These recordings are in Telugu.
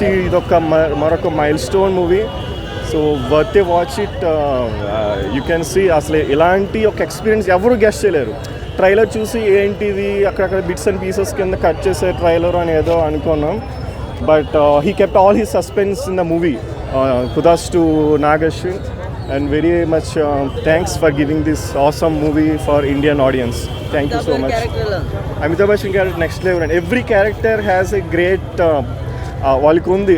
ఇదొక మ- మరొక milestone movie so worth watch it you can see అసలు ఇలాంటి ఒక ఎక్స్పీరియన్స్ ఎవరు గెస్ట్ చేయలేరు. ట్రైలర్ చూసి ఏంటిది అక్కడక్కడ బిట్స్ అండ్ పీసెస్ కింద కట్ చేసే ట్రైలర్ అని ఏదో అనుకున్నాం. But he kept all he suspense in the movie kudos to Nag Ashwin and very much thanks for giving this awesome movie for Indian audience thank you so much Amitabh Bachchan character next level and every character has a great వాళ్ళకి ఉంది.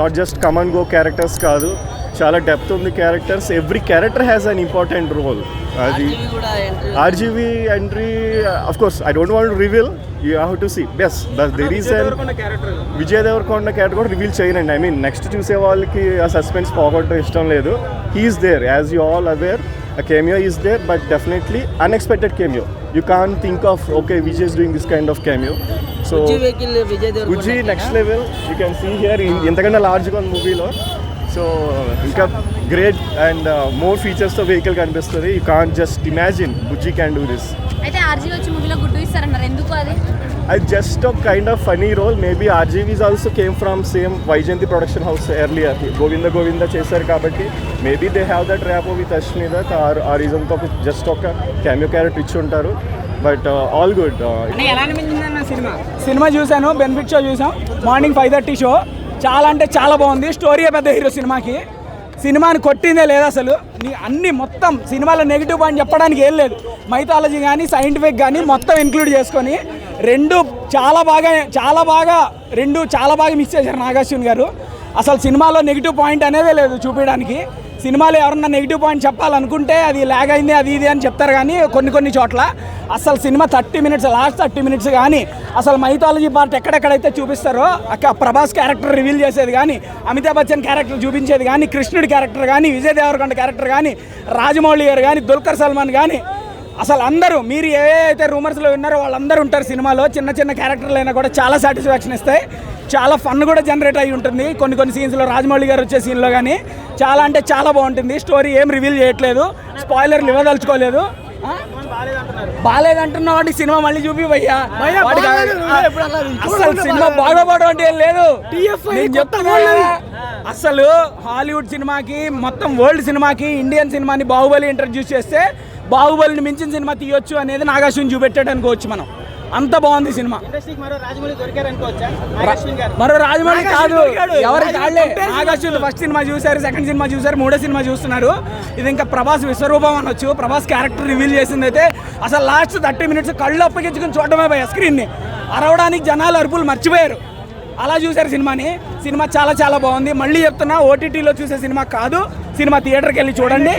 Not just come and go characters కాదు చాలా డెప్త్ ఉంది characters every character has an important role అది RGV entry of course I don't want reveal you have to see బెస్ bus there is Vijay Deverakonda character కూడా రివీల్ చేయనండి. ఐ మీన్ నెక్స్ట్ చూసే వాళ్ళకి ఆ సస్పెన్స్ పోగొట్టడం ఇష్టం లేదు. He is there as you all aware a cameo is there but definitely unexpected cameo. You can't think of okay vijay is doing this kind of cameo. So ఉజ్జి next level you can see here ఎంతకన్నా లార్జ్గా ఉంది మూవీలో సో ఇంకా గ్రేట్ అండ్ మోర్ ఫీచర్స్తో వెహికల్ కనిపిస్తుంది. You can't just imagine Bujji can do this అయితే ఆర్జీ వచ్చి మూవీలో గుడ్డు ఇస్తారన్నారు. ఎందుకు అది? అది జస్ట్ ఒక kind of funny role maybe RGV's also came from same Vyjayanthi production house earlier Govinda Govinda చేశారు కాబట్టి maybe they have that rap with or ఆ రీజన్తో ఒక జస్ట్ ఒక క్యామియో క్యారెక్టర్ ఇచ్చి ఉంటారు. బట్ ఆల్ గుడ్ ఎలా అనిపించింది అన్న సినిమా? సినిమా చూశాను బెనిఫిట్ షో చూసాం మార్నింగ్ ఫైవ్ థర్టీ షో చాలా అంటే చాలా బాగుంది. స్టోరీ పెద్ద హీరో సినిమాకి. సినిమాని కొట్టిందే లేదు అసలు. నీ అన్ని మొత్తం సినిమాలో నెగిటివ్ పాయింట్ చెప్పడానికి ఏం లేదు. మైథాలజీ కానీ సైంటిఫిక్ కానీ మొత్తం ఇంక్లూడ్ చేసుకొని రెండు చాలా బాగా చాలా బాగా రెండు చాలా బాగా మిక్స్ చేశారు నాగార్జున గారు. అసలు సినిమాలో నెగిటివ్ పాయింట్ అనేదే లేదు చూపించడానికి. సినిమాలో ఎవరన్నా నెగిటివ్ పాయింట్ చెప్పాలనుకుంటే అది లాగ్ అయింది అది ఇది అని చెప్తారు కానీ కొన్ని కొన్ని చోట్ల అసలు cinema thirty minutes last thirty minutes కానీ అసలు మైథాలజీ పార్ట్ ఎక్కడెక్కడైతే చూపిస్తారో అక్కడ ప్రభాస్ క్యారెక్టర్ రివీల్ చేసేది కానీ అమితాబ్ బచ్చన్ క్యారెక్టర్ చూపించేది కానీ కృష్ణుడి క్యారెక్టర్ కానీ విజయ్ దేవరకొండ క్యారెక్టర్ కానీ రాజమౌళి గారు కానీ దుల్కర్ సల్మాన్ కానీ అసలు అందరూ మీరు ఏ అయితే రూమర్స్లో విన్నారో వాళ్ళందరూ ఉంటారు సినిమాలో. చిన్న చిన్న క్యారెక్టర్లు అయినా కూడా చాలా సాటిస్ఫాక్షన్ ఇస్తాయి. చాలా ఫన్ కూడా జనరేట్ అయి ఉంటుంది. కొన్ని కొన్ని సీన్స్లో రాజమౌళి గారు వచ్చే సీన్లో కానీ చాలా అంటే చాలా బాగుంటుంది. స్టోరీ ఏం రివీల్ చేయట్లేదు. స్పాయిలర్లు ఇవ్వదలుచుకోలేదు. ఆ? బాగాలేదంటున్న వాడికి సినిమా మళ్ళీ చూపి భయ్యా వాడికి అసలు సినిమా బాగోపోవడం అంటే ఏం లేదు. అసలు హాలీవుడ్ సినిమాకి మొత్తం వరల్డ్ సినిమాకి ఇండియన్ సినిమాని బాహుబలి ఇంట్రడ్యూస్ చేస్తే బాహుబలిని మించిన సినిమా తీయొచ్చు అనేది నాగార్జున చూపెట్టాడు అనుకోవచ్చు మనం. అంత బాగుంది సినిమా. మరో రాజమౌళి కాదు. ఎవరి కాళ్ళే. ఫస్ట్ సినిమా చూశారు సెకండ్ సినిమా చూశారు మూడో సినిమా చూస్తున్నారు ఇది ఇంకా ప్రభాస్ విశ్వరూపం అనొచ్చు ప్రభాస్ క్యారెక్టర్ రివీల్ చేసింది అయితే అసలు లాస్ట్ థర్టీ మినిట్స్ కళ్ళు అప్పగించుకుని చూడటమే పోయా స్క్రీన్ని అరవడానికి జనాలు అరుపులు మర్చిపోయారు. అలా చూశారు సినిమాని. సినిమా చాలా చాలా బాగుంది. మళ్ళీ చెప్తున్నా ఓటీటీలో చూసే సినిమా కాదు. సినిమా థియేటర్కి వెళ్ళి చూడండి.